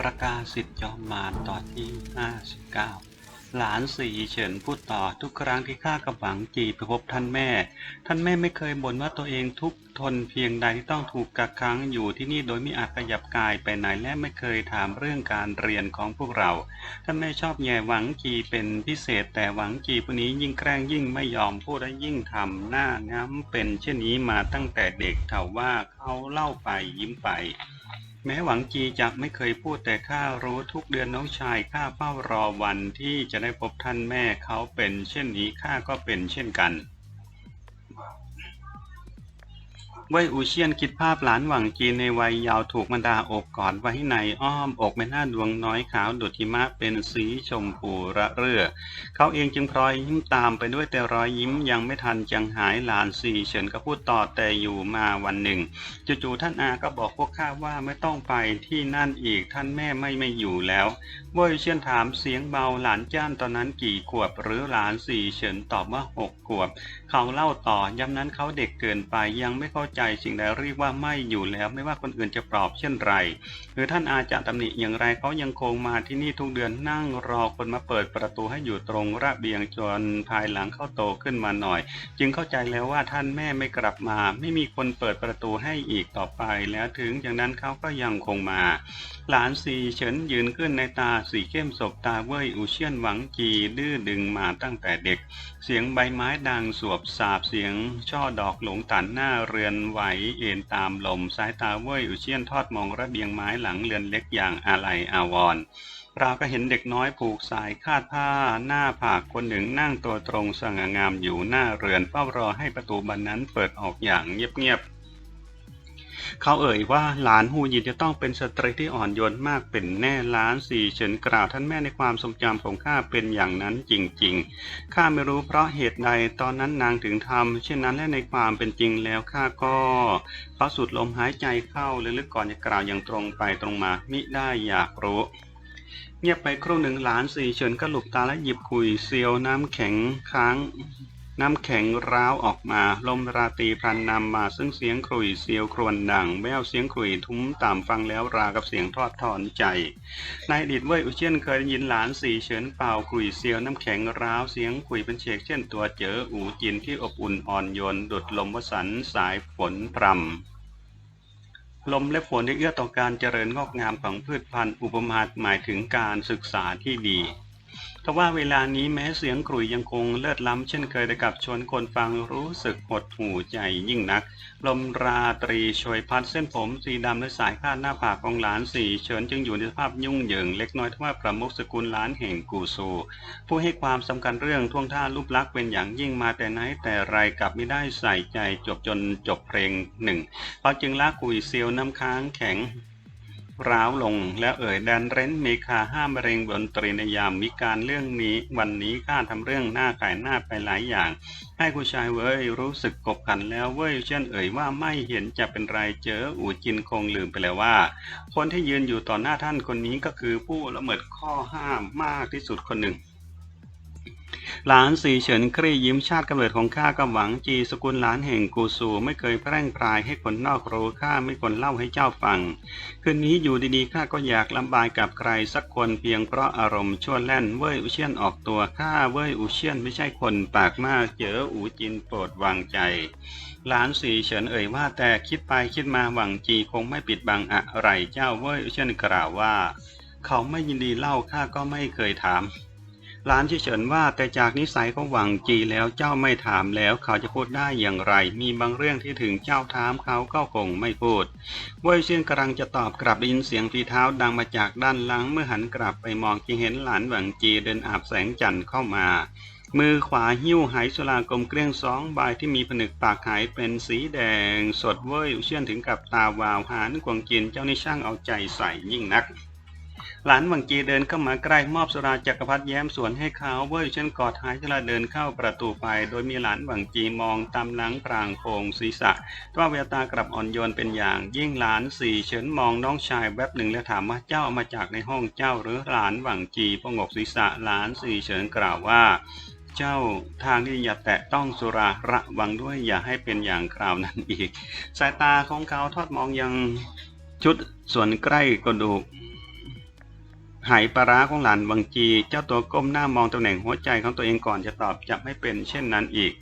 ประกาศสิทธิ์จอมมารตอนที่ 59 หลานสีเฉินพูดต่อทุกครั้งที่ข้ากับหวังจีไปพบท่านแม่ ท่านแม่ไม่เคยบ่นว่าตัวเองทุกทนเพียงใดที่ต้องถูกกักขังอยู่ที่นี่โดยไม่อาจขยับกายไปไหนและไม่เคยถามเรื่องการเรียนของพวกเรา ท่านแม่ชอบแย่หวังจีเป็นพิเศษแต่หวังจีผู้นี้ยิ่งแกล้งยิ่งไม่ยอมพูดและยิ่งทำหน้าง้ำเป็นเช่นนี้มาตั้งแต่เด็กเท่าว่าเขาเล่าไปยิ้มไป แม้หวังจีจะไม่เคยพูดแต่ข้ารู้ทุกเดือนน้องชายข้าเฝ้ารอวันที่จะได้พบท่านแม่เขาเป็น เช่นนี้ข้าก็เป็นเช่นกัน เว่ยอูเชียนคิดภาพหลานหวังจีนในวัยยาวถูกมันดาโอบกอดไว้ในอ้อมอกแม่หน้าดวงน้อยขาวดุจหิมะเป็นสีชมพูระเรื่อ เขาเองจึงพลอยยิ้มตามไปด้วยแต่รอยยิ้มยังไม่ทันจังหายหลานสี่เฉินก็พูดต่อแต่อยู่มาวันหนึ่งจู่ๆท่านอาก็บอกพวกข้าว่าไม่ต้องไปที่นั่นอีกท่านแม่ไม่ไม่อยู่แล้วเว่ยเชียนถามเสียงเบาหลานจ้านตอนนั้นกี่ขวบหรือหลานสี่เฉินตอบว่าหกขวบเขาเล่าต่อย้ำนั้นเขาเด็กเกินไปยังไม่เข้าใจสิ่งใดเรียกว่าไม่อยู่แล้วไม่ว่าคนอื่นจะปลอบเช่นไร หรือท่านอาจะตำหนิอย่างไรเขายังคงมาที่นี่ทุกเดือนนั่งรอคนมาเปิดประตูให้อยู่ตรงระเบียงจนภายหลังเข้าโตขึ้นมาหน่อย จึงเข้าใจแล้วว่าท่านแม่ไม่กลับมา ไม่มีคนเปิดประตูให้อีกต่อไป แล้วถึงอย่างนั้นเขาก็ยังคงมา หลานสีเฉินยืนขึ้นในตาสีเข้มศบตาเว่ยอูเชียนหวังจีดื้อดึงมาตั้งแต่เด็ก เสียงใบไม้ดังสวบสาบเสียง ช่อดอกหลงตันหน้าเรือนไหวเอ็นตามลมสายตาเว่ยอุเชียนทอดมองระเบียงไม้หลังเรือนเล็กอย่างอาลัยอาวร์เราก็เห็นเด็กน้อยผูกสายคาดผ้า หน้าผากคนหนึ่งนั่งตัวตรงสง่างามอยู่หน้าเรือนเฝ้ารอให้ประตูบานนั้นเปิดออกอย่างเงียบๆ เขาเอ่ยว่าหลานฮูยินจะต้องเป็นสตรีที่อ่อนโยนมากเป็นแน่ล้านสี่เฉินกล่าวท่านแม่ในความทรงจำของข้าเป็นอย่างนั้นจริงๆข้าไม่รู้เพราะเหตุใดตอนนั้นนางถึงทำเช่นนั้นและในความเป็นจริงแล้วข้าก็เขาสูดลมหายใจเข้าลึกๆก่อนจะกล่าวอย่างตรงไปตรงมามิได้อยากรู้เงียบไปครู่หนึ่งหลานสี่เฉินก็หลุบตาและหยิบคุยเซียวน้ำแข็งค้าง น้ำแข็งร้าวออกมา ลมราตีพลันนำมาซึ่งเสียงครุยเสียวครวญดัง แววเสียงครุยทุ้มต่ำฟังแล้วรากับเสียงทอดถอนใจในอดีตเว่ยอุเชียนเคยได้ยินหลานสี่เฉินเป่าครุยเสียวน้ำแข็งร้าวเสียงคุยเป็นเชกเช่นตัวเจออูจินที่อบอุ่นอ่อนโยนดุดลมวสันสายฝนพรำลมและฝนที่เอื้อต่อการเจริญงอกงามของพืชพันธุ์อุปมาหมายถึงการศึกษาที่ดี ทว่าเวลานี้แม้เสียงกรุยยังคงเลิศล้ำเช่นเคยแต่กับชวนคนฟังรู้สึกหดหูใจยิ่งนัก ลมราตรีโชยพัดเส้นผมสีดำและสายคาดหน้าผากของหลานสี่เฉินจึงอยู่ในสภาพยุ่งเหยิงเล็กน้อยทว่าประมุขสกุลหลานแห่งกูซู ผู้ให้ความสำคัญเรื่องท่วงท่ารูปลักษณ์เป็นอย่างยิ่งมาแต่ไหนแต่ไรกลับไม่ได้ใส่ใจจบจนจบเพลงหนึ่งเขาจึงลากกุยเซียวน้ำค้างแข็ง ร้าวลง แล้วเอ่ยแดนเรนเมคาห้ามเร็งบนตรีในยามมีการเรื่องนี้ วันนี้ข้าทำเรื่องหน้าไก่หน้าไปหลายอย่าง ให้ผู้ชายเว้ยรู้สึกกบขันแล้วเว้ยเช่นเอ่ยว่าไม่เห็นจะเป็นไรเจออูจินคงลืมไปแล้วว่า คนที่ยืนอยู่ต่อหน้าท่านคนนี้ก็คือผู้ละเมิดข้อห้ามมากที่สุดคนหนึ่ง หลานสีเฉินครี่ยิ้มชาติกำเนิดของข้ากับหวังจีสกุลหลานแห่งกูซูไม่เคยแพร่งพรายให้คนนอกรู้ข้าไม่คนเล่าให้เจ้าฟัง คืนนี้อยู่ดีๆข้าก็อยากลำบายกับใครสักคนเพียงเพราะอารมณ์ชั่วแล่นเว่ยอุเชียนออกตัวข้าเว่ยอุเชียนไม่ใช่คนปากมากเจออูจินโปรดวางใจหลานสีเฉินเอ่ยว่าแต่คิดไปคิดมาหวังจีคงไม่ปิดบังอะไรเจ้าเว่ยอุเชียนกล่าวว่า เขาไม่ยินดีเล่าข้าก็ไม่เคยถาม หลานเฉินว่าแต่จากนิสัยเของหวังจีแล้วเจ้าไม่ถามแล้วเขาจะพูดได้อย่างไร มีบางเรื่องที่ถึงเจ้าถามเขาก็คงไม่พูดเว่ยเชียนกำลังจะตอบกลับได้ยินเสียงฝีเท้าดังมาจากด้านหลังเมื่อหันกลับไปมองจึงเห็นหลานหวังจีเดินอาบแสงจันทร์เข้ามา มือขวาหิ้วไหสุรากลมเกลี้ยงสองใบที่มีผนึกปากไหเป็นสีแดง สดเว่ยเชียนถึงกับตาวาวหานกวงจินเจ้านี่ช่างเอาใจใส่ยิ่งนัก หลานวังจีเดินเข้ามาใกล้มอบสุราจักรพรรดิแย้มสวนให้เขาเว้ยเช่นกอดหายชลาเดินเข้าประตูไป โดยมีหลานวังจีมองตามหลังพรางโพงศีรษะว่าแวตากลับอ่อนโยนเป็นอย่าง ยิ่งหลานสี่เฉินมองน้องชายแวบหนึ่งแล้วถามว่าเจ้ามาจากในห้องเจ้าหรือหลานวังจีพงกศีรษะหลานสี่เฉินกล่าวว่าเจ้าทางที่อย่าแตะต้องสุราระวังด้วยอย่าให้เป็นอย่างคราวนั้นอีก สายตาของเขาทอดมองยังชุดส่วนใกล้กระดูก หายปลาร้าของหลานวังจี เจ้าตัวก้มหน้ามองตำแหน่งหัวใจของตัวเองก่อนจะตอบจะไม่เป็นเช่นนั้นอีก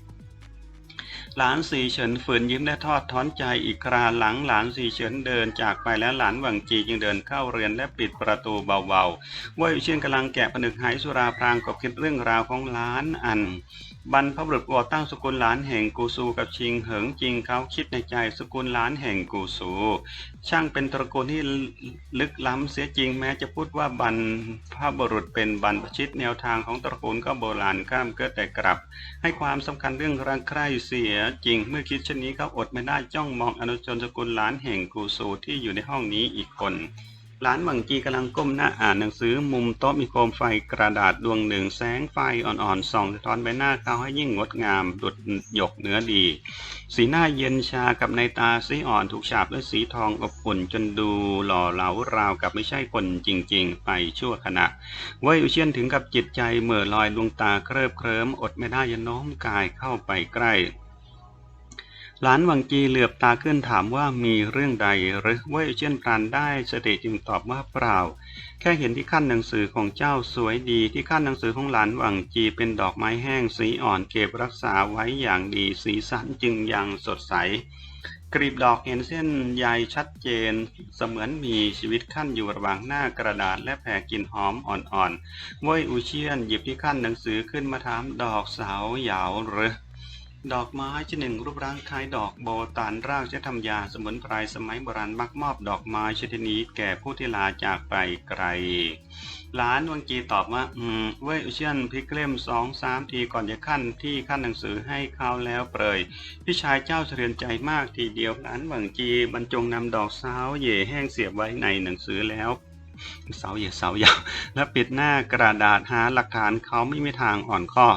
หลานสีเฉินฝืนยิ้มและทอดท้อนใจอีกคราหลังหลานสีเฉินเดินจากไปแล้วหลานวังจีจึงเดินเข้าเรือนและปิดประตูเบาๆว่าอยู่เช่นกำลังแกะผนึกหายสุราพรางกับคิดเรื่องราวของหลานอัน บรรพบุรุษก่อตั้งสกุลหลานแห่งกูซูกับชิงเหิงจริงเขาคิดในใจสกุลหลานแห่งกูซู ช่างเป็นตระกูลที่ลึกล้ำเสียจริงแม้จะพูดว่าบรรพบุรุษเป็นบรรพชิตแนวทางของตระกูลก็โบราณข้ามเกิดแต่กลับ ให้ความสำคัญเรื่องรังใคร่เสียจริง เมื่อคิดเช่นนี้เขาอดไม่ได้จ้องมองอนุชนสกุลหลานแห่งกูซูที่อยู่ในห้องนี้อีกคน หลานหวังจีกำลังก้มหน้าอ่านหนังสือมุมโต๊ะมีโคมไฟกระดาษดวงหนึ่งแสงไฟอ่อนๆส่องสะท้อนใบหน้าเขาให้ยิ่งงดงามดุดหยกเนื้อดี สีหน้าเย็นชากับในตาสีอ่อนถูกฉาบด้วยสีทองอบอุ่นจนดูหล่อเหลาราวกับไม่ใช่คนจริงๆ ไปชั่วขณะเว่ยอุเชียนถึงกับจิตใจเหม่อลอยดวงตาเคลิบเคลิ้มอดไม่ได้จะโน้มกายเข้าไปใกล้ ลานวังจีเหลือบตาขึ้นถามว่ามีเรื่องใดหรือว่ยเช่นพรานได้เสติจึงตอบว่าเปล่า แค่เห็นที่ขั้นหนังสือของเจ้าสวยดีที่ขั้นหนังสือของหลานวังจีเป็นดอกไม้แห้งสีอ่อนเก็บรักษาไว้อย่างดีสีสันจึงยังสดใสกรีบดอกเห็นเส้นใยชัดเจน เสมือนมีชีวิตขั้นอยู่ระหว่างหน้ากระดาษและแผ่กลิ่นหอมอ่อนๆเว่ยอูเชียนหยิบที่ขั้นหนังสือขึ้นมาถามดอกสาวเหยาวหรือ ดอกไม้ชนิดหนึ่งรูปร่างคล้ายดอกโบตานรากจะทำยาสมุนไพรสมัยโบราณมักมอบดอกไม้ชนิดนี้แก่ผู้ที่ลาจากไปไกลหลานวังกีตอบว่า อืม เว้ยอุเชียนพิกเล่มสองสามทีก่อนจะขั้นที่ขั้นหนังสือให้เขาแล้วเปรยพี่ชายเจ้าเสรียนใจมากทีเดียวหลานวังจีบรรจงนำดอกสาวเย่แห้งเสียบไว้ในหนังสือแล้ว เสาเหย่เสายาวและปิดหน้ากระดาษหาหลักฐานเขาไม่มีทางอ่อนข้อ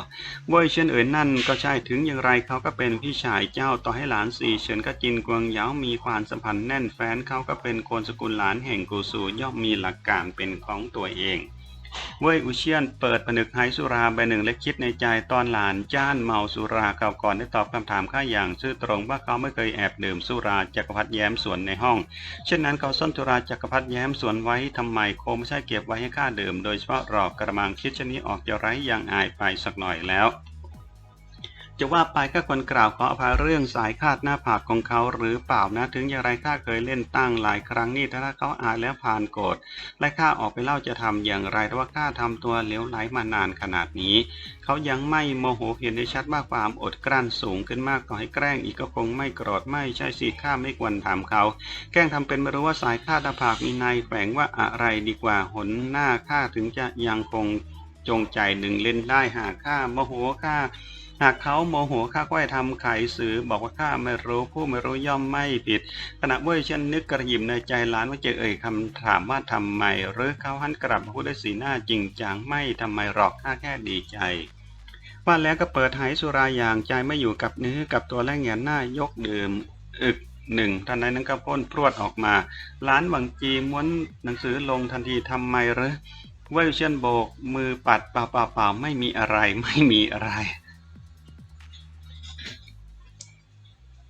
เว่ยเชินเอ๋ยนั่นก็ใช่ถึงอย่างไรเขาก็เป็นพี่ชายเจ้าต่อให้หลานสี่เฉินก็จินกวงเยามีความสัมพันธ์แน่นแฟ้นเขาก็เป็นคนสกุลหลานแห่งกูซูย่อมมีหลักการเป็นของตัวเอง เว่ยอุเชียนเปิดผนึกไฮสุราใบหนึ่งและคิดในใจตอนหลานจ้านเมาสุราเขาก่อนได้ตอบคำถามข้าอย่างซื่อตรงว่าเขาไม่เคยแอบดื่มสุราจักรพรรดิแย้มสวนในห้อง เช่นนั้นเขาซ่อนสุราจักรพรรดิแย้มสวนไว้ทำไมคงไม่ใช่เก็บไว้ให้ข้าดื่ม โดยเฉพาะรอกกระมังคิดชนนี้ออกจะไร้อย่างอายไปสักหน่อยแล้ว จะว่าไปก็ควรกล่าวขออภัยเรื่องสายคาดหน้าผากของเขาหรือเปล่านะ ถึงอย่างไรข้าเคยเล่นตั้งหลายครั้งนี่ถ้าเขาอายแล้วผ่านโกรธและข้าออกไปเล่าจะทำอย่างไรว่าข้าทำตัวเหลวไหลมานานขนาดนี้ เขายังไม่โมโหเห็นได้ชัดว่าความอดกลั้นสูงขึ้นมากต่อให้แกล้งอีกก็คงไม่โกรธไม่ใช่สิข้าไม่ควรถามเขา แกล้งทำเป็นไม่รู้ว่าสายคาดหน้าผากมีในแฝงว่าอะไรดีกว่าหนหน้าข้าถึงจะยังคงจงใจดึงเล่นได้หากข้าโมโหข้า หากเขาโมโหข้าก็ให้ทำไขสื่อบอกว่าข้าไม่รู้ผู้ไม่รู้ย่อมไม่ผิด ขณะเว้ยเช่นนึกกระยิมในใจหลานว่าจะเอ่ยคำถามว่าทำไม หรือเขาหันกลับมาพูดด้วยสีหน้าจริงจังไม่ทำไมหรอกข้าแค่ดีใจว่าแล้วก็เปิดหายสุราอย่างใจไม่อยู่กับเนื้อกับตัวและแงนหน้ายกดื่มอึกหนึ่งทันใดนั้นก็พ่นพรวดออกมาหลานหวังจีม้วนหนังสือลงทันทีทำไมหรือเว้ยเช่นโบกมือปัดป่าเปล่าเปล่าไม่มีอะไรไม่มีอะไร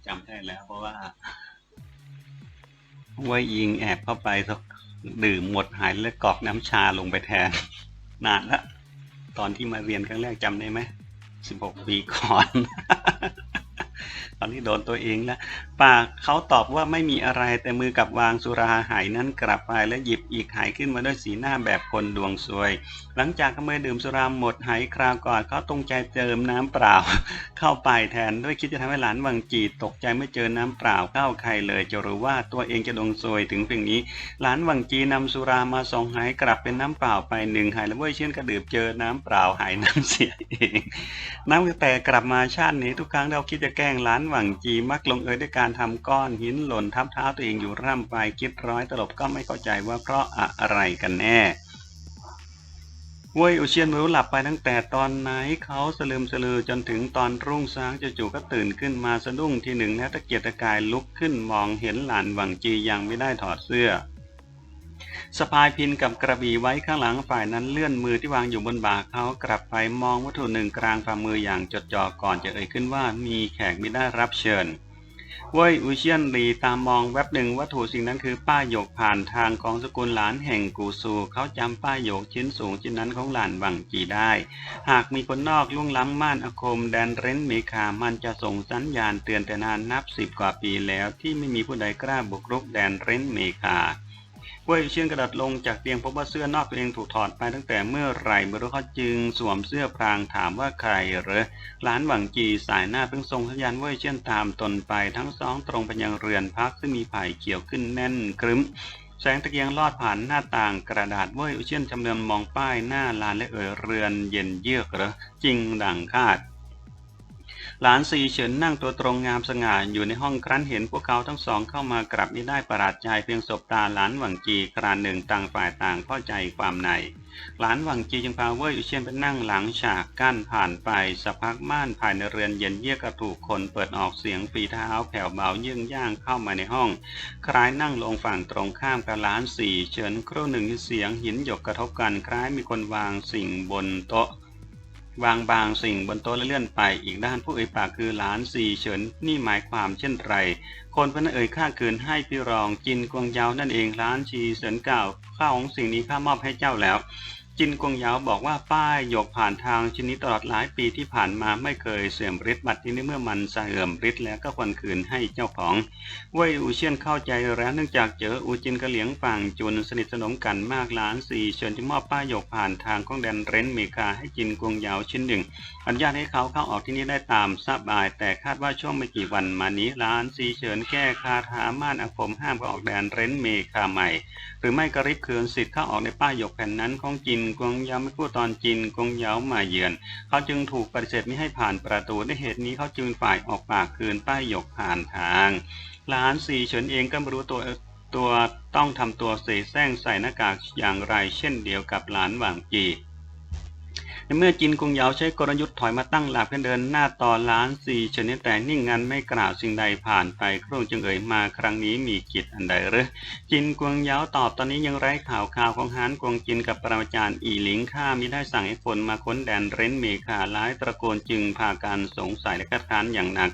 จำได้แล้ว เพราะว่า ว่ายิงแอบเข้าไปสักดื่มหมดหายแล้วกอกน้ำชาลงไปแทน นานละตอนที่มาเรียนครั้งแรกจำได้ไหมสิบหกปีก่อนตอนที่โดนตัวเองแล้ว ปากเขาตอบว่าไม่มีอะไรแต่มือกับวางสุราหายนั้นกลับไปและหยิบอีกหายขึ้นมาด้วยสีหน้าแบบคนดวงซวย หลังจากเขมื่อดื่มสุราหมดหายคราวก่อนเขาตรงใจเติมน้ำเปล่า เข้าไปแทนด้วยคิดจะทำให้หลานวังจีตกใจไม่เจอน้ำเปล่าเข้าใครเลยจะรู้ว่าตัวเองจะดวงซวยถึงเพียงนี้ หลานวังจีนำสุรามาสองหายกลับเป็นน้ำเปล่าไปหนึ่งหายแล้วเว้ยเช่นกระดื่มเจอน้ำเปล่าหายน้ำเสียเองน้ำแต่กลับมาชาตินี้ทุกครั้งเราคิดจะแกล้งหลานหวังจีมักลงเอยด้วยการทำก้อนหินหล่นทับเท้าตัวเองอยู่ร่ำไปคิดร้อยตลบก็ไม่เข้าใจว่าเพราะอะไรกันแน่เว้ยอุเชียนไม่รู้หลับไปตั้งแต่ตอนไหนเขาสลืมสลือจนถึงตอนรุ่งสางจู่ๆก็ตื่นขึ้นมาสะดุ้งทีหนึ่งแล้วตะเกียกตะกายลุกขึ้นมองเห็นหลานหวังจียังไม่ได้ถอดเสื้อ สะพายพินกับกระบี่ไว้ข้างหลังฝ่ายนั้นเลื่อนมือที่วางอยู่บนบ่าเขากลับไปมองวัตถุหนึ่งกลางฝ่ามืออย่างจดจ่อก่อนจะเอ่ยขึ้นว่ามีแขกไม่ได้รับเชิญเว่ยอุเชียนหลีตามมองแวบหนึ่งวัตถุสิ่งนั้นคือป้ายหยกผ่านทางของสกุลหลานแห่งกูซูเขาจำป้ายหยกชิ้นสูงชิ้นนั้นของหลานบังจีได้ หากมีคนนอกล่วงล้ำม่านอาคมแดนเร้นเมคามันจะส่งสัญญาณเตือนแต่นานนับสิบกว่าปีแล้วที่ไม่มีผู้ใดกล้าบุกรุกแดนเร้นเมคา เว่ยเชียนกระดัดลงจากเตียงพบว่าเสื้อนอกตัวเองถูกถอดไปตั้งแต่เมื่อไหร่ไม่รู้เขาจึงสวมเสื้อพรางถามว่าใครเหรอหลานหวังจีสายหน้าเพิ่งส่งสัญญาณเว่ยเชียนตามตนไปทั้งสองตรงไปยังเรือนพักซึ่งมีไผ่เขียวขึ้นแน่นครึ้มแสงตะเกียงลอดผ่านหน้าต่างกระดาษเว่ยเชียนจำเริญมองป้ายหน้าลานและเอ่ยเรือนเย็นเยือกเหรอจริงดังคาด หลานซีเฉินนั่งตัวตรงงามสง่าอยู่ในห้องครั้นเห็นพวกเขาทั้งสองเข้ามากลับไม่ได้ประหลาดใจเพียงสบตาหลานหวังจีครานหนึ่งต่างฝ่ายต่างเข้าใจความใน หลานหวังจีจึงพาเว่ยอุเชียนไปนั่งหลังฉากกั้นผ่านไปสักพักม่านภายในเรือนเย็นเยือกกระถูกคนเปิดออกเสียงฝีเท้าแผ่วเบาเยื่องย่างเข้ามาในห้อง คล้ายนั่งลงฝั่งตรงข้ามกับหลานสี่เฉินครู่หนึ่งเสียงหินหยกกระทบกันคล้ายมีคนวางสิ่งบนโต๊ะ วางบางสิ่งบนโต๊ะและเลื่อนไป อีกด้านผู้เอ่ยปากคือหลานสี่เฉิน นี่หมายความเช่นไร คนพนันเอ่ยข้าคืนให้พี่รองจินกวงยาวนั่นเองหลานชีเฉินกล่าวข้าของสิ่งนี้ข้ามอบให้เจ้าแล้ว จินกวงยาวบอกว่าป้ายหยกผ่านทางชิ้นนี้ตลอดหลายปีที่ผ่านมาไม่เคยเสื่อมฤทธิ์บัดนี้เมื่อมันเสื่อมฤทธิ์แล้วก็ควรคืนให้เจ้าของเว่ยอูเชียนเข้าใจแล้วเนื่องจากเจออูจินกระเหลียงฝั่งจุนสนิทสนมกันมากหลานสี่เชิญที่มอบป้ายหยกผ่านทางของแดนเรนเมกาให้จินกวงยาวชิ้นหนึ่งอนุญาตให้เขาเข้าออกที่นี่ได้ตามสบาย แต่คาดว่าช่วงไม่กี่วันมานี้ร้านซีเฉินแก้คาถาม่านอาคมห้ามเขาออกแดนเรนเมคาใหม่ หรือไม่ก็ริบเคือนสิทธิ์เข้าออกในป้ายหยกแผ่นนั้นของจินกวงยาวไม่พูดตอนจีนกวงยาวมาเยือน เขาจึงถูกปฏิเสธไม่ให้ผ่านประตูด้วยเหตุนี้เขาจึงฝ่ายออกปากคืนป้ายหยกผ่านทาง หลานสี่เฉินเองก็ไม่รู้ตัวตัวต้องทำตัวเสแสร้งใส่หน้ากากอย่างไร เช่นเดียวกับหลานหว่างจี ในเมื่อจีนกงเยาใช้กลยุทธ์ถอยมาตั้งหลักเพื่อเดินหน้าต่อล้านสี่ชนิดแต่นิ่งงันไม่กล่าวสิ่งใดผ่านไปครู่จึงเอ่ยมาครั้งนี้มีกิจอันใดหรือจีนกวงเยาตอบตอนนี้ยังไร้ข่าวข่าวของฮานกวงจีนกับปรมาจารย์อีหลิงข้ามิได้สั่งให้คนมาค้นแดนเร้นเมฆาหลายตระโกนจึงพาการสงสัยและคัดค้านอย่างหนัก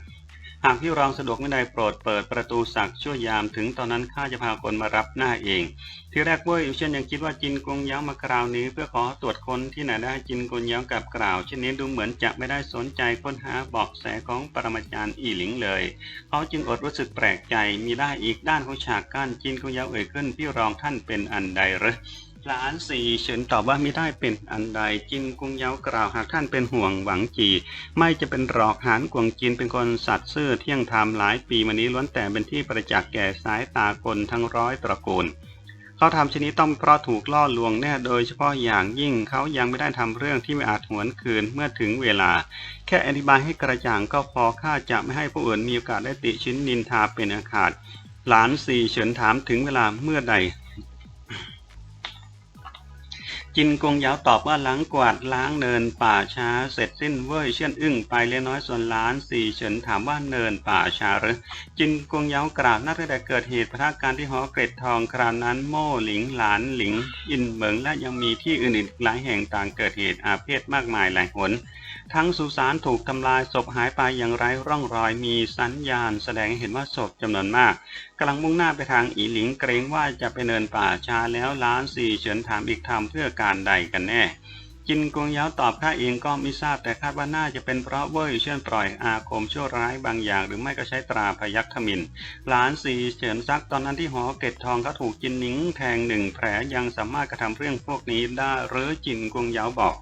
หากพี่รองสะดวกไม่ได้โปรดเปิดประตูสักชั่วยามถึงตอนนั้นข้าจะพาคนมารับหน้าเอง ที่แรกเว้ยอุเชียนยังคิดว่าจินกงย้ามากล่าวนี้ เพื่อขอตรวจคนที่ไหนได้จินกงย้ากับกล่าวเช่นนี้ดูเหมือนจะไม่ได้สนใจค้นหาเบอกแสของปรมาจารย์อีหลิงเลย เขาจึงอดรู้สึกแปลกใจมีได้อีกด้านของฉากกั้นจินกงย้าเอ่ยขึ้นพี่รองท่านเป็นอันใดหรือ ลานสี่เฉินตอบว่าไม่ได้เป็นอันใดจินกุงเย้ากล่าวหากท่านเป็นห่วงหวังจีไม่จะเป็นหรอกหานกวงจีนเป็นคนสัตว์ซื่อเที่ยงธรรมหลายปีมานี้ล้วนแต่เป็นที่ประจักษ์แก่สายตาคนทั้งร้อยตระกูลเขาทำชนิดต้องเพราะถูกล่อลวงแน่โดยเฉพาะอย่างยิ่งเขายังไม่ได้ทำเรื่องที่ไม่อาจหวนคืนเมื่อถึงเวลา แค่อธิบายให้กระจ่างก็พอข้าจะไม่ให้ผู้อื่นมีโอกาสได้ติชิ้นนินทาเป็นอาขาดหลานสี่เฉินถามถึงเวลาเมื่อใด จินกงยาวตอบว่าหลังกวาดล้างเนินป่าช้า เสร็จสิ้นเว่ยเชี่ยนอึ้งไปเล็กน้อยส่วนล้านสี่เฉินถามว่าเนินป่าช้าหรือ จินกงยาวกล่าวนับตั้งแต่เกิดเหตุพระการที่หอเกร็ดทองคราวนั้นโม่หลิงหลานหลิง อินเหมิงและยังมีที่อื่นอีกหลายแห่งต่างเกิดเหตุอาเพศมากมายหลายหนทั้งสุสานถูกทำลายศพหายไปอย่างไร้ร่องรอยมีสัญญาณ แสดงเห็นว่าศพจำนวนมากำลังมุ่งหน้าไปทางอีหลิงเกรงว่าจะไปเนินป่าชาแล้วล้านสี่เฉินถามอีกทำเพื่อการใดกันแน่ จินกงยาวตอบข้าเองก็ไม่ทราบแต่คาดว่าน่าจะเป็นเพราะเว่ยเชื่อนปล่อยอาคมชั่วร้ายบางอย่าง หรือไม่ก็ใช้ตราพยัคฆมินหลานสี่เฉินซักตอนนั้นที่หอเกตทองเขาถูกจินหนิงแทงหนึ่งแผลยังสามารถกระทำเรื่องพวกนี้ได้หรือจินกงยาวบอก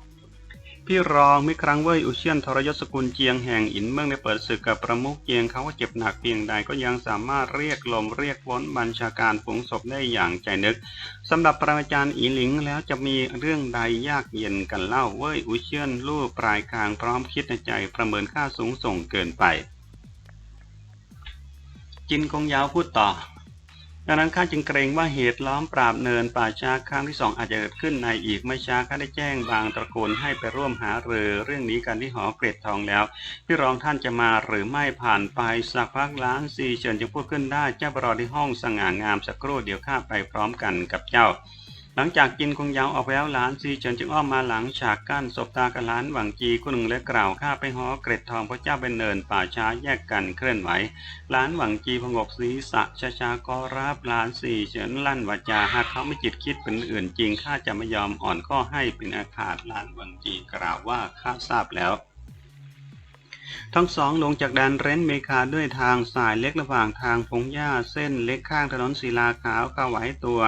พี่รองมื่อครั้งเว่ยอุเชียนทรยศสกุลเจียงแห่งอินเมืองได้เปิดศึกกับประมุขเจียงเขาว่าเจ็บหนักเพียงใดก็ยังสามารถเรียกลมเรียกว้นบัญชาการฝูงศพได้อย่างใจนึกสำหรับปรมาจารย์อีหลิงแล้วจะมีเรื่องใดยากเย็นกันเล่าเว่ยอุเชียนลู่ปลายคางพร้อมคิดในใจประเมินค่าสูงส่งเกินไป จินกงยาวพูดต่อ ดังนั้นข้าจึงเกรงว่าเหตุล้อมปราบเนินป่าช้าครั้งที่สองอาจจะเกิดขึ้นในอีกไม่ช้าข้าได้แจ้งบางตระกูลให้ไปร่วมหาเรือเรื่องนี้กันที่หอเกรดทองแล้วพี่รองท่านจะมาหรือไม่ผ่านไปสักพักล้านสี่เชิญจึงพูดขึ้นได้เจ้าบรอที่ห้องสง่างามสักครู่เดี๋ยวข้าไปพร้อมกันกับเจ้า หลังจากกินคงยาวออกแล้วหลานซีเฉินจึงอ้อมมาหลังฉากกั้นศบตากับหลานหวังจีคู่หนึ่งและกล่าวข้าไปหอเกร็ดทองพระเจ้าเป็นเนินป่าช้าแยกกันเคลื่อนไหวหลานหวังจีพงกศีรษะช้าๆก็รับหลานซีเฉินลั่นวาจาหากเขาไม่จิตคิดเป็นอื่นจริงข้าจะไม่ยอมอ่อนข้อให้เป็นอาคาตหลานหวังจีกล่าวว่าข้าทราบแล้ว ทั้งสองลงจากแดนเรนเมคาด้วยทางสายเล็กระหว่างทางพงหญ้าเส้นเล็กข้างถนนศิลาขาวเข้าไหวตัว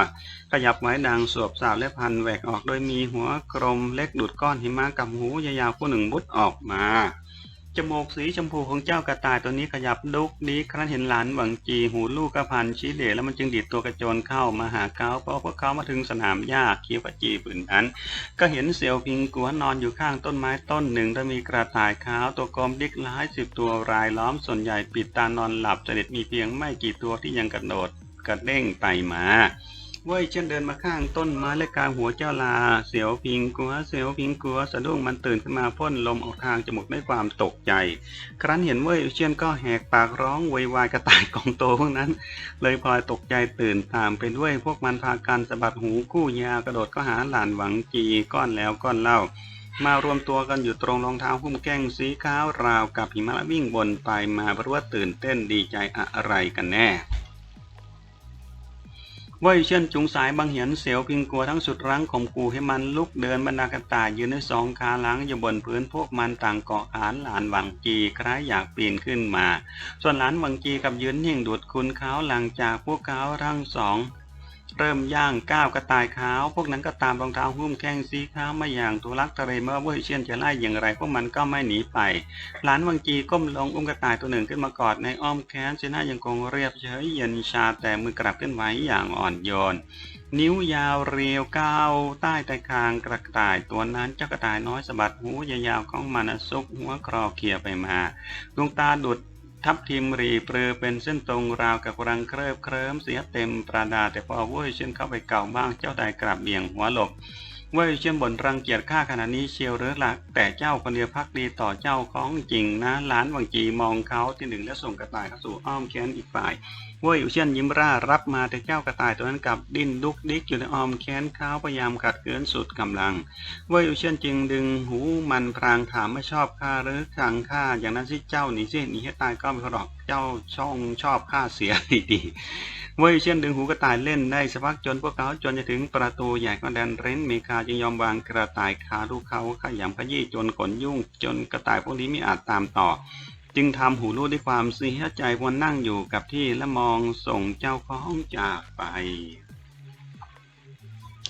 ขยับไว้ดังสวบสาวและพันแหวกออกโดยมีหัวกลมเล็กดุดก้อนหิมะกับหูยาวๆคู่หนึ่งบุดออกมา จมูกสีชมพูของเจ้ากระต่ายตัวนี้ขยับลุกดีครั้นเห็นหลานหวังจีหูลูกกระพันชี้เดชแล้วมันจึงดีดตัวกระโจนเข้ามาหาเขาเพราะพวกเขามาถึงสนามหญ้าเคี้ยวขจีปืนนั้น ก็เห็นเสี่ยวพิงกัวนอนอยู่ข้างต้นไม้ต้นหนึ่งโดยมีกระต่ายขาวตัวกลมดิกหลายสิบตัวรายล้อมส่วนใหญ่ปิดตานอนหลับสนิทมีเพียงไม่กี่ตัวที่ยังกระโดดกระเด้งไปมา ว่ยเช่นเดินมาข้างต้นไม้และกลางหัวเจ้าลา เสียวพิงกัว เสียวพิงกัวสะดุ้งมันตื่นขึ้นมาพ่นลมออกทางจมูกด้วยความตกใจ ครั้นเห็นเว่ยเชียนก็แหกปากร้องโวยวายกระต่ายกองโตพวกนั้น เลยพลอยตกใจตื่นตามไปด้วยพวกมันพากันสะบัดหูกู้ยาวกระโดดก็หาหลานหวังจีก้อนแล้วก้อนเล่ามารวมตัวกันอยู่ตรงรองเท้าหุ้มแก้งสีขาวราวกับหิมะวิ่งบนไปมาเพราะว่าตื่นเต้นดีใจอะไรกันแน่ ว่ยเช่นจุงสายบางเหียนเสียวพิงกลัวทั้งสุดรั้งข่มขู่ให้มันลุกเดินบรรดากระต่ายยืนด้วยสองขาหลังอยู่บนพื้นพวกมันต่างเกาะอานหลานหวังจีคล้ายอยากปีนขึ้นมา ส่วนหลานหวังจีกับยืนนิ่งดูดคุณเขาหลังจากพวกเขาทั้งสอง เริ่มย่างก้าวกระต่ายขาว พวกนั้นก็ตามรองเท้าหุ้มแข้งสีขาวมาอย่างทุลักทุเลเมื่อเว่ยเชียนจะไล่อย่างไรพวกมันก็ไม่หนีไป หลานวังจีก้มลงอุ้มกระต่ายตัวหนึ่งขึ้นมากอดในอ้อมแขนสีหน้ายังคงเรียบเฉยเย็นชาแต่มือกลับขึ้นไหวอย่างอ่อนโยนนิ้วยาวเรียวก้าวใต้ต่คางกระต่ายตัวนั้นเจ้ากระต่ายน้อยสะบัดหูยาวๆของมันซุกหัวครอเคลียไปมาดวงตาดุด ทับทิมรีเปลือเป็นเส้นตรงราวกับรังเคริบเคลิ้มเสียเต็มประดาแต่พอเว้ยเช่นเข้าไปเก่าบ้างเจ้าได้กลับเบี่ยงหัวหลบเว้ยเช่นบ่นรังเกียจข้าขณะนี้เชียวหรือหลัก แต่เจ้าคนเดียวพักดีต่อเจ้าของจริงนะหลานวังจีมองเขาที่หนึ่งและส่งกระต่ายเข้าสู่อ้อมแขนอีกฝ่าย เว้ยเช่นยิ้มร่ารับมาแต่เจ้ากระต่ายตัวนั้นกลับดิ้นดุกดิกอยู่ในอ้อมแขนเขาพยายามขัดเขืนสุดกำลัง เว่ยอุเชียนจึงดึงหูมันพรางถามไม่ชอบข้าหรือขังข้าอย่างนั้นสิเจ้าหนีสิหนีให้ตายก็ไม่พอหรอกเจ้าช่องชอบข้าเสียดีๆเว่ยอุเชียนดึงหูกระต่ายเล่นได้สักพักจนพวกเขาจนจะถึงประตูใหญ่ก็แดนเรนเมคาจึงยอมวางกระต่ายคาลูกเขาขยำขยี้จนขนยุ่ง จนกระต่ายพวกนี้ไม่อาจตามต่อ จึงทำหูรูดด้วยความเสียใจวนนั่งอยู่กับที่และมองส่งเจ้าของจากไป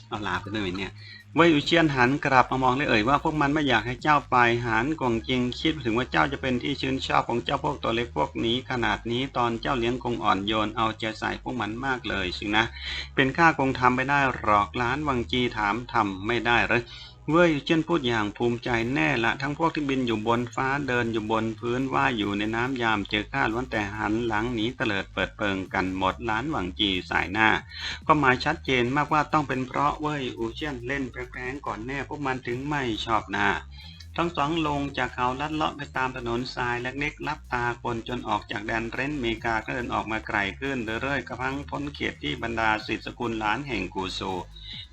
เอาลาไปเลยเนี่ยเว่ยอุเชียนหันกลับมามองเลยเอ่ยว่าพวกมันไม่อยากให้เจ้าไปหันกงจริงคิดถึงว่าเจ้าจะเป็นที่ชื่นชอบของเจ้าพวกตัวเล็กพวกนี้ ขนาดนี้ตอนเจ้าเลี้ยงคงอ่อนโยนเอาใจใส่พวกมันมากเลยสินะ เป็นข้าคงทำไม่ได้หรอกล้านวังจีถามทำไม่ได้เลย เว่ยเช่นพูดอย่างภูมิใจแน่ละทั้งพวกที่บินอยู่บนฟ้าเดินอยู่บนพื้นว่ายอยู่ในน้ำยามเจอข้าล้วนแต่หันหลังหนีเตลิดเปิดเปิงกันหมดล้านหวังจีสายหน้าก็หมายชัดเจนมากว่าต้องเป็นเพราะเว่ยอูเชียนเล่นแกล้งก่อนแน่พวกมันถึงไม่ชอบหน้า ทั้งสองลงจากเขาลัดเลาะไปตามถนนทรายเล็กๆลับตาคนจนออกจากแดนเร้นเมกาก็เดินออกมาไกลขึ้นเรื่อยๆกระพังพ้นเขตที่บรรดาศิษย์สกุลหลานแห่งกูโซ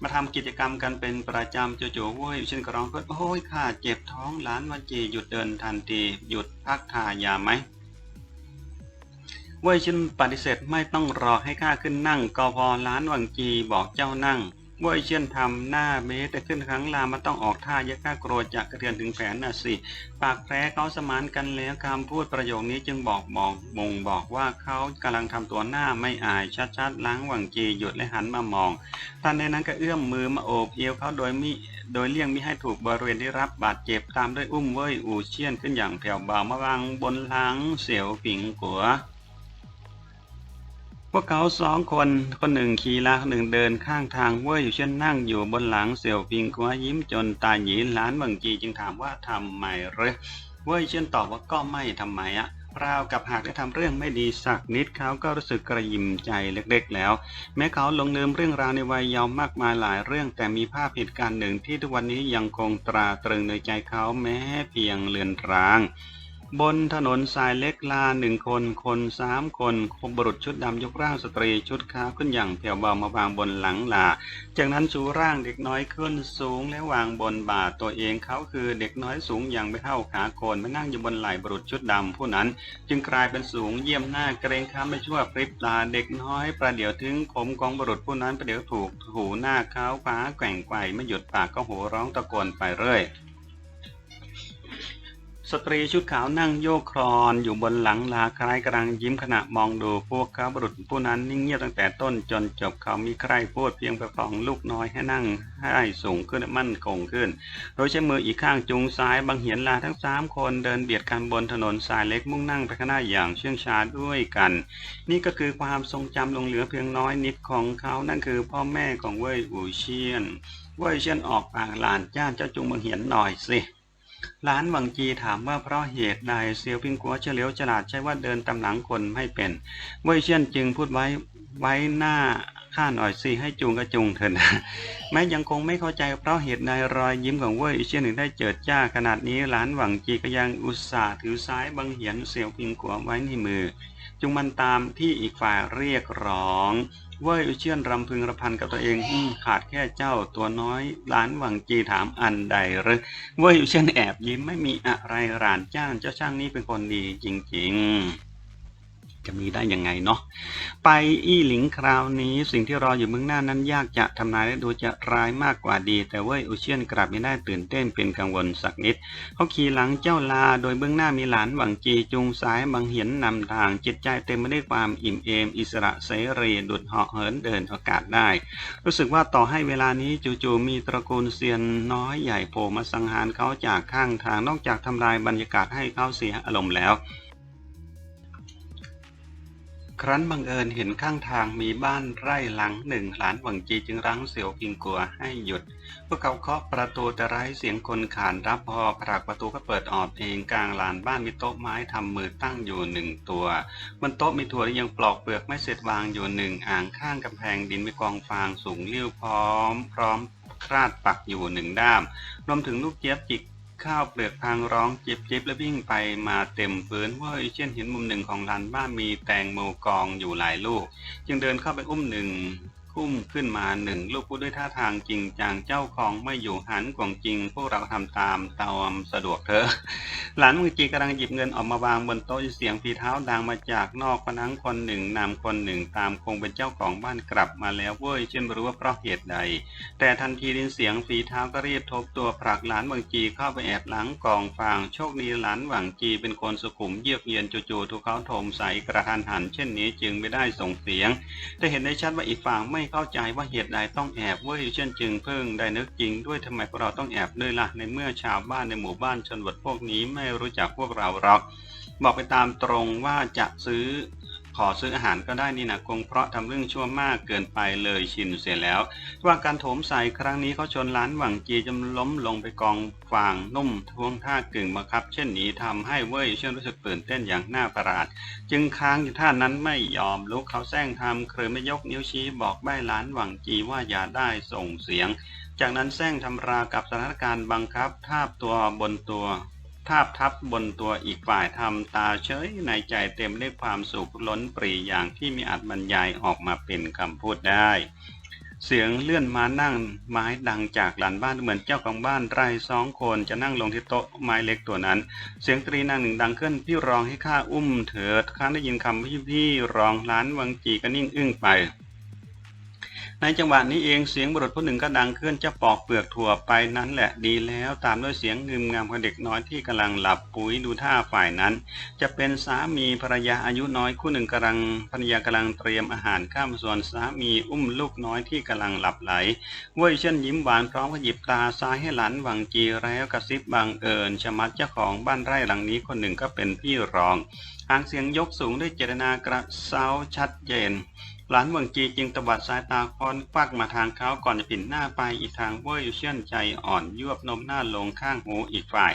มาทำกิจกรรมกันเป็นประจำโจู่ๆเว้ยเช่นกระร้องเพื่อโอ้ยข้าเจ็บท้องหลานวันจีหยุดเดินทันทีหยุดพักทายาไหมเว่ยชินปฏิเสธไม่ต้องรอให้ข้าขึ้นนั่งก็พอล้านวังจีบอกเจ้านั่ง เว่ยเชียนทำหน้าเบสแต่ขึ้นครั้งลามันต้องออกท่าเยอะข้าโกลัวจะกระเทือนถึงแผนน่ะสิ ปากแผลเขาสมานกันแล้วคำพูดประโยคนี้จึงบอกบอกมงบอกว่าเขากำลังทำตัวหน้าไม่อายชัดๆล้างหวังจีหยุดและหันมามองท่านในนั้นก็เอื้อมมือมาโอบเอวเขาโดยมิโดยเลี่ยงมิให้ถูกบริเวณที่รับบาดเจ็บตามด้วยอุ้มเว่ยอูเชียนขึ้นอย่างแผ่วเบามาวางบนหลังเสียวผิงกัว พวกเขาสองคน คนหนึ่งขี่ลาคนหนึ่งเดินข้างทางเว่ยอยู่เช่นนั่งอยู่บนหลังเสี่ยวพิงกัวยิ้มจนตาหยีหลานเมืองจีจึงถามว่าทำไมเหรอเว่ยเช่นตอบว่าก็ไม่ทำไมอะราวกับหากได้ทำเรื่องไม่ดีสักนิดเขาก็รู้สึกกระยิมใจเล็กๆแล้ว แม้เขาหลงลืมเรื่องราวในวัยเยาว์มากมายหลายเรื่องแต่มีภาพเหตุการณ์หนึ่งที่ทุกวันนี้ยังคงตราตรึงในใจเขาแม้เพียงเลือนราง บนถนนสายเล็กลาหนึ่งคน คนสามคนคงบรุษชุดดำยกร่างสตรีชุดขาวขึ้นอย่างแผ่วเบามาวางบนหลังลา จากนั้นชูร่างเด็กน้อยขึ้นสูงและวางบนบ่าตัวเองเขาคือเด็กน้อยสูงอย่างไม่เท่าขาโคนมานั่งอยู่บนไหล่บรุษชุดดำผู้นั้น จึงกลายเป็นสูงเยี่ยมหน้าเกรงข้ามไม่ชั่วพริบตาเด็กน้อยประเดี๋ยวถึงผมของบรุษผู้นั้นประเดี๋ยวถูกหูหน้าเขาฟ้าแกว่งไกวไม่หยุดปากก็โห่ร้องตะโกนไปเรื่อย สตรีชุดขาวนั่งโยกครอนอยู่บนหลังลาคล้ายกำลังยิ้มขณะมองดูพวกเขาบุรุษผู้นั้นนิ่งเงียบตั้งแต่ต้นจนจบเขามีใครพูดเพียงประคองลูกน้อยให้นั่งให้สูงขึ้นและมั่นคงขึ้น โดยใช้มืออีกข้างจูงซ้ายบังเหียนลาทั้งสามคนเดินเบียดกันบนถนนสายเล็กมุ่งนั่งไปข้างหน้าอย่างเชื่องช้าด้วยกัน นี่ก็คือความทรงจำลงเหลือเพียงน้อยนิดของเขานั่นคือพ่อแม่ของเว่ยอูเชียนเว่ยเชียนออกปากหลานจ้านเจ้าจุงบังเหียนหน่อยสิ ลานหวังจีถามว่าเพราะเหตุใดเซียวพิงกัวเฉลียวฉลาดใช่ว่าเดินตำหลังคนไม่เป็นเว่ยเชียนจึงพูดไว้ไว้หน้าข้าหน่อยสิให้จูงก็จูงเถอะนะแม้ยังคงไม่เข้าใจเพราะเหตุใดรอยยิ้มของเว่ยเชียนถึงได้เจิดจ้าขนาดนี้หลานหวังจีก็ยังอุตส่าห์ถือซ้ายบังเหียนเซียวพิงกัวไว้ในมือ จุงมันตามที่อีกฝ่ายเรียกร้อง ว่ยอุเชียนรำพึงระพันกับตัวเองอขาดแค่เจ้าตัวน้อยหลานหวังจีถามอันใดหรือเว่ยอุเชียนแอบยิ้มไม่มีอะไรหลานจ้างเจ้าช่างนี้เป็นคนดีจริง ๆ จะมีได้ยังไงเนาะไปอี้หลิงคราวนี้ สิ่งที่รออยู่เบื้องหน้านั้นยากจะทำนายและดูจะร้ายมากกว่าดี แต่เว่ยอุเชียนกลับไม่ได้ตื่นเต้นเป็นกังวลสักนิดเขาขี่หลังเจ้าลาโดยเบื้องหน้ามีหลานหวังจีจูงสายบังเหียนนำทางจิตใจเต็มไปด้วยความอิ่มเอม อิสระเสรีดุดเหาะเหินเดินอากาศได้ รู้สึกว่าต่อให้เวลานี้จู่ๆมีตระกูลเซียนน้อยใหญ่โผล่มาสังหารเขาจากข้างทางนอกจากทำลายบรรยากาศให้เขาเสียอารมณ์แล้ว ครั้นบังเอิญเห็นข้างทางมีบ้านไร่หลังหนึ่งหลานหวังจีจึงรั้งเสียวพิงกัวให้หยุด พวกเขาเคาะประตูแต่ไร้เสียงคนขานรับพอผลักประตูก็เปิดออกเองกลางลานบ้านมีโต๊ะไม้ทำมือตั้งอยู่หนึ่งตัวบนโต๊ะมีถั่วที่ยังปลอกเปลือกไม่เสร็จวางอยู่หนึ่งอ่างข้างกำแพงดินมีกองฟางสูงเลี้ยวพร้อม พร้อมคราดปักอยู่หนึ่งด้าม รวมถึงลูกเจี๊ยบจิก ข้าวเปลือกพางร้องจิบจิบและวิ่งไปมาเต็มพื้นว่าเช่นเห็นมุมหนึ่งของลานบ้านมีแตงโมกองอยู่หลายลูก จึงเดินเข้าไปอุ้มหนึ่ง คุ้มขึ้นมาหนึ่งลูกพูดด้วยท่าทางจริงจังเจ้าของไม่อยู่หันกว่างจริง พวกเราทำตามตามสะดวกเถอะ หลานมือจีกำลังหยิบเงินออกมาวางบนโต๊ะเสียงฝีเท้าดังมาจากนอกพนังคนหนึ่งนำคนหนึ่งตามคงเป็นเจ้าของบ้านกลับมาแล้วเว้ยเช่นรู้ว่าเพราะเหตุใด แต่ทันทีดินเสียงฝีเท้าก็รีบทบตัวผลักหลานหวังจีเข้าไปแอบหลังกองฟางโชคดีหลานหวังจีเป็นคนสุขุมเยือกเย็นจู่ๆถูกเขาโถมใส่กระทันหัน เช่นนี้จึงไม่ได้ส่งเสียง แต่เห็นได้ชัดว่าอีกฝั่งไม่เข้าใจว่าเหตุใดต้องแอบเว้ยเช่นจึงเพิ่งได้นึกจริงด้วยทำไมพวกเราต้องแอบด้วยล่ะในเมื่อชาวบ้านในหมู่บ้านชนบทพวกนี้ไม่รู้จักพวกเราหรอกบอกไปตามตรงว่าจะซื้อ ขอซื้ออาหารก็ได้นี่นะคงเพราะทำเรื่องชั่วมากเกินไปเลยชินเสียแล้ว ว่าการโถมใส่ครั้งนี้เขาชนล้านหวังจีจนล้มลงไปกองฟางนุ่มท่วงท่ากึ่งบังคับ เช่นนี้ทำให้เว่ยเชื่อรู้สึกตื่นเต้นอย่างน่าประหลาด จึงค้างอยู่ท่านั้นไม่ยอมลุกเขาแซงทำเคยไม่ยกนิ้วชี้บอกใบ้ล้านหวังจีว่าอย่าได้ส่งเสียง จากนั้นแซงทำรากับสถานการณ์บังคับทาบตัวบนตัว ทาบทับบนตัวอีกฝ่ายทำตาเฉยในใจเต็มด้วยความสุขล้นปรีอย่างที่มีอาจบรรยายออกมาเป็นคำพูดได้ เสียงเลื่อนมานั่งไม้ดังจากหลันบ้านเหมือนเจ้าของบ้านไร่สองคนจะนั่งลงที่โต๊ะไม้เล็กตัวนั้น เสียงตรีนางหนึ่งดังขึ้นพี่ร้องให้ข้าอุ้มเถิดข้าได้ยินคำพี่พี่ร้องล้านวังจีก็นิ่งอึ้งไป ในจังหวะนี้เองเสียงบุรุษผู้หนึ่งก็ดังขึ้นจะปอกเปลือกถั่วไปนั้นแหละดีแล้วตามด้วยเสียงงึมงามของเด็กน้อยที่กำลังหลับปุ๋ยดูท่าฝ่ายนั้น จะเป็นสามีภรรยาอายุน้อยคู่หนึ่งกำลังภรรยากำลังเตรียมอาหารข้ามส่วนสามีอุ้มลูกน้อยที่กำลังหลับไหลเว่ยเช่นยิ้มหวานพร้อมกับหยิบตาซ้ายให้หลานหวังจีแล้วกระซิบบังเอิญชะมัดเจ้าของบ้านไร่หลังนี้คนหนึ่งก็เป็นพี่รองหางเสียงยกสูงด้วยเจตนากระเซ้าชัดเจน หลานเมืองจีจึงตวัดสายตาค้อนควักมาทางเขาก่อนจะผินหน้าไปอีกทางเว่ยเชื่อนใจอ่อนยวบนมหน้าลงข้างหูอีกฝ่าย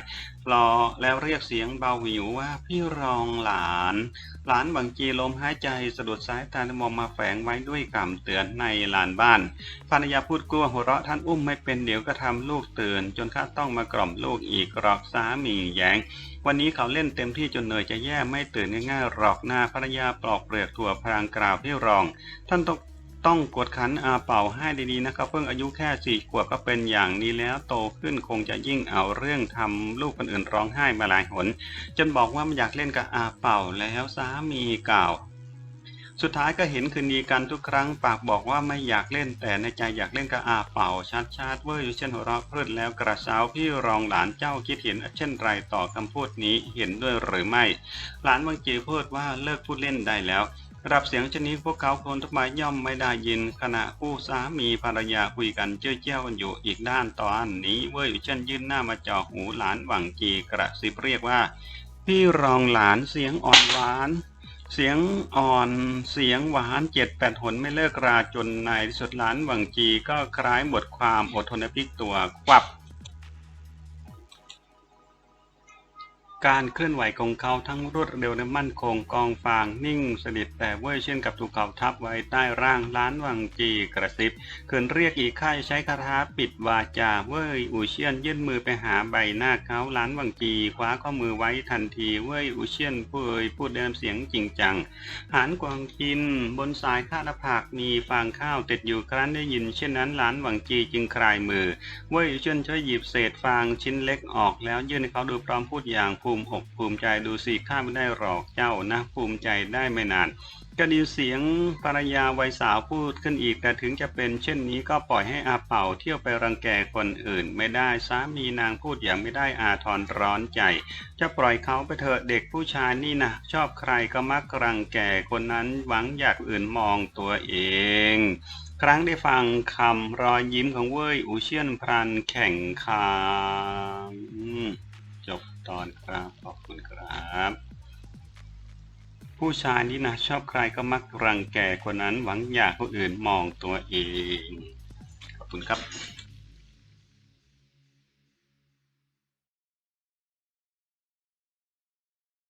รอแล้วเรียกเสียงเบาหวิวว่าพี่รองหลาน หลานหวังจีลมหายใจสะดุดสายตามองมาแฝงไว้ด้วยคำเตือนในลานบ้านภรรยาพูดกลัวหัวเราะท่านอุ้มไม่เป็นเดี๋ยวก็ทำลูกตื่น จนข้าต้องมากล่อมลูกอีกหรอกสามีแยงวันนี้เขาเล่นเต็มที่จนเหนื่อยจะแย่ไม่ตื่นง่ายๆหรอกหน้าภรรยาปลอกเปลือกถั่วพรางกล่าวพี่รอง ท่านต้อง ต้องกดขันอาเป่าให้ดีๆนะครับ เพิ่งอายุแค่สี่ขวบก็เป็นอย่างนี้แล้วโตขึ้นคงจะยิ่งเอาเรื่องทำลูกคนอื่นร้องไห้มาหลายหน จนบอกว่าไม่อยากเล่นกับอาเป่าแล้วสามีกล่าวสุดท้ายก็เห็นคืนดีกันทุกครั้งปากบอกว่าไม่อยากเล่นแต่ในใจอยากเล่นกับอาเป่าชัดชาติเวอร์อยู่เช่นหัวเราะพรืดแล้วกระเช้าพี่รองหลานเจ้าคิดเห็นเช่นไรต่อคำพูดนี้เห็นด้วยหรือไม่ หลานบางจีพูดว่าเลิกพูดเล่นได้แล้ว รับเสียงชนิดพวกเขาคนทุกหมายย่อมไม่ได้ยิน ขณะคู่สามีภรรยาคุยกันเจ้ยเจ้ากันอยู่อีกด้านตอนนี้เว้ยเช่นยื่นหน้ามาจ่อหูหลานหวังจีกระซิบเรียกว่า พี่รองหลานเสียงอ่อนหวาน เสียงอ่อนเสียงหวานเจ็ดแปดหนไม่เลิกราจนในที่สุดหลานหวังจีก็คล้ายหมดความอดทนพลิกตัวควับ การเคลื่อนไหวของเขาทั้งรวดเร็วและมั่นคงกองฟางนิ่งสนิทแต่เว้ยเช่นกับถูกเขาทับไว้ใต้ร่างล้านวังจีกระซิบเขินเรียกอีกค่ายใช้คาถาปิดวาจาเว้ยอูเชียนยื่นมือไปหาใบหน้าเขาล้านวังจีคว้าข้อมือไว้ทันทีเว้ยอูเชียนพูดพูดเดิมเสียงจริงจัง หานกวางกิน บนสายข้าหน้าผากมีฟางข้าวติดอยู่ครั้นได้ยิน เช่นนั้นหลานวังจีจึงคลายมือเว่ยเชิญช่วยหยิบเศษฟางชิ้นเล็กออกแล้วยื่นให้เขาดูพร้อมพูดอย่างภูมิอกภูมิใจดูสิข้าไม่ได้หรอกเจ้านะ ภูมิใจได้ไม่นานก็ไดีเสียงภรรยาวัยสาวพูดขึ้นอีกแต่ถึงจะเป็นเช่นนี้ก็ปล่อยให้อาเป่าเที่ยวไปรังแกคนอื่น ไม่ได้สามีนางพูดอย่างไม่ได้อาทรร้อนใจ จะปล่อยเขาไปเถอะเด็กผู้ชายนี่นะชอบใครก็มักรังแกคนนั้นหวังอยากอื่นมองตัวเองครั้งได้ฟังคำรอยยิ้มของเว่ยอูเชียนพรันแข่งคาม ตอนครับขอบคุณครับ ผู้ชายนี่นะชอบใครก็มักรังแกคนนั้นหวังอยากคนอื่นมองตัวเอง ขอบคุณครับ